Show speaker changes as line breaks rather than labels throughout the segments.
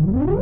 Krąg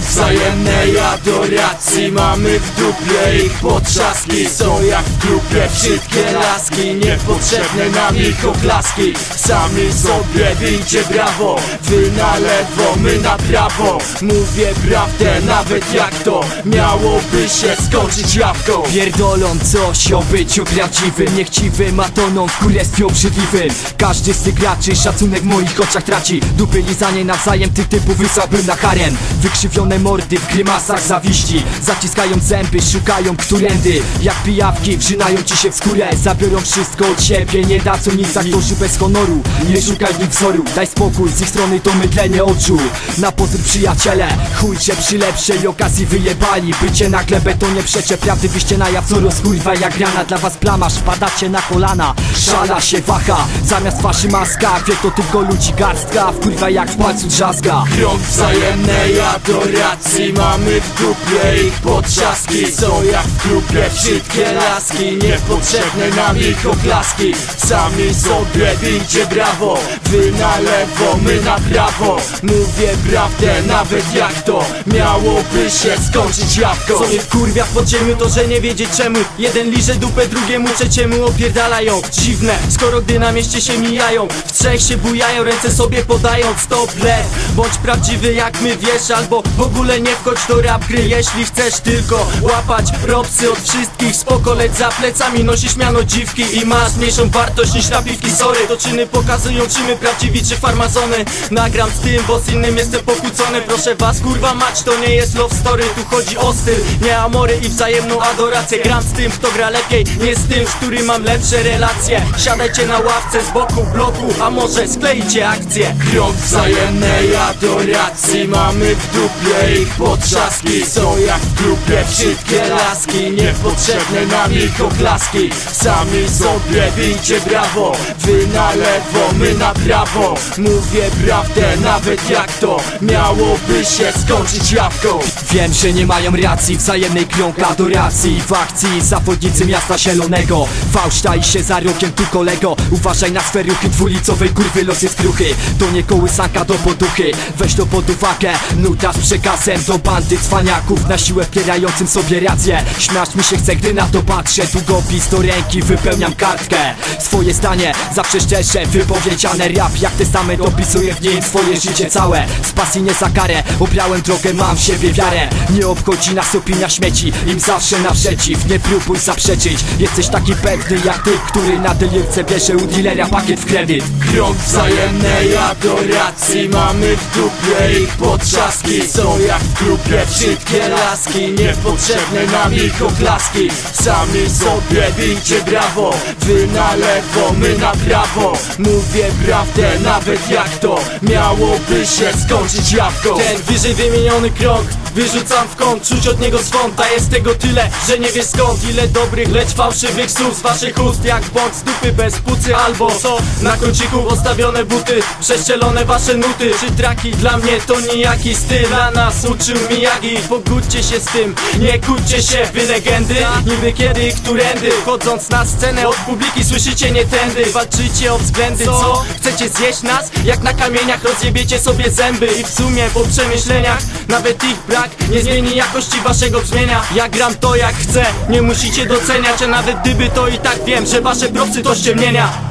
wzajemnej adoracji Mamy w dupie. Ich potrzaski Są jak w grupie wszystkie laski Niepotrzebne nam ich oklaski Sami sobie bijcie brawo Wy na lewo, my na prawo. Mówię prawdę nawet jak to Miałoby się skończyć jawką.
Pierdolą coś o byciu prawdziwym. Niechciwym, a toną w królestwie obrzydliwym Każdy z tych graczy szacunek w moich oczach traci. Dupy lizanie nawzajem tych typów wysłałbym na harem. Wykrzywione mordy w grymasach zawiści. Zaciskają zęby, szukają którędy. Jak pijawki wrzynają ci się w skórę. Zabiorą wszystko od siebie, nie dadzą nic. Aktorzy bez honoru Nie szukaj w nich wzoru, daj spokój Z ich strony to mydlenie oczu Na pozór przyjaciele, chuj się przy lepszej okazji wyjebali. Bycie na glebę to nie przecie prawdy na jaw co rozkurwa jak rana Dla was plamasz, padacie na kolana Szala się waha, zamiast twarzy maska Wie to tylko ludzi garstka. Wkurwa jak w palcu drzazga.
Krąg wzajemnej adoracji Mamy w dupie ich potrzaski. Są jak w grupie wszystkie laski. Niepotrzebne nam ich oklaski. Sami sobie bijcie brawo. Wy na lewo, my na prawo. Mówię prawdę nawet jak to Miałoby się skończyć jawką
Co mnie wkurwia w podziemiu to, że nie wiedzieć czemu. Jeden liże dupę, drugiemu trzeciemu opierdalają. Dziwne, skoro gdy na mieście się mijają. W trzech się bujają, ręce sobie podając Stop, le, bądź prawdziwy jak my wiesz Albo w ogóle nie wchodź do rap gry Jeśli chcesz tylko łapać propsy od wszystkich Spoko, za plecami, nosisz miano dziwki I masz mniejszą wartość niż napiwki Sorry, to czyny pokazują czy my prawdziwi czy farmazony. Nagram z tym, bo z innym jestem pokłócony. Proszę was, kurwa mać, to nie jest love story. Tu chodzi o styl, nie amory i wzajemną adorację. Gram z tym, kto gra lepiej, nie z tym, z którym mam lepsze relacje. Siadajcie na ławce z boku bloku, a może sklejcie akcję.
Krąg wzajemnej adoracji Mamy w dupie. Ich potrzaski Są jak w grupie. Wszystkie laski Niepotrzebne nam ich oklaski Sami sobie bijcie brawo Wy na lewo, my na prawo. Mówię prawdę nawet jak to Miałoby się skończyć jawką.
Wiem, że nie mają racji Wzajemnej krąg adoracji W akcji zawodnicy miasta zielonego. Fałsz staj się za rokiem tu kolego. Uważaj na swe ruchy Dwulicowej kurwy los jest kruchy. To nie kołysanka do poduchy. Weź to pod uwagę. Nuta z przekazem do bandy cwaniaków. Na siłę wpierającym sobie rację. Śmiać mi się chce, gdy na to patrzę. Długopis do ręki, wypełniam kartkę. Swoje zdanie zawsze szczerze Wypowiedziane rap jak testament Opisuję w nim swoje życie całe. Z pasji nie za karę Obrałem drogę, mam w siebie wiarę. Nie obchodzi nas opinia śmieci Im zawsze naprzeciw, nie próbuj zaprzeczyć Jesteś taki pewny jak ty, który na delirce bierze u dealera pakiet w kredyt.
Krąg wzajemnej adoracji Mamy w dupie ich potrzaski Są jak w grupie wszystkie laski Niepotrzebne nam ich oklaski. Sami sobie bijcie brawo Wy na lewo, my na prawo Mówię prawdę nawet jak to Miałoby się skończyć jawką
Ten wyżej wymieniony krąg Wyrzucam w kąt, czuć od niego swąd A jest tego tyle, że nie wiesz skąd. Ile dobrych, lecz fałszywych słów z waszych ust. Jak bądź z dupy bez pucy Albo co, na kąciku postawione buty Prześcielone wasze nuty. Czy traki dla mnie to nijaki styl? A nas uczył Miyagi Pogódźcie się z tym, nie kłóćcie się. Wy legendy, niby kiedy którędy? Wchodząc na scenę od publiki słyszycie nie tędy Walczycie o względy, co? Chcecie zjeść nas? Jak na kamieniach rozjebiecie sobie zęby I w sumie po przemyśleniach Nawet ich brak nie zmieni jakości waszego brzmienia Ja gram to jak chcę, nie musicie doceniać A nawet gdyby to i tak wiem, że wasze propsy to ściemnienia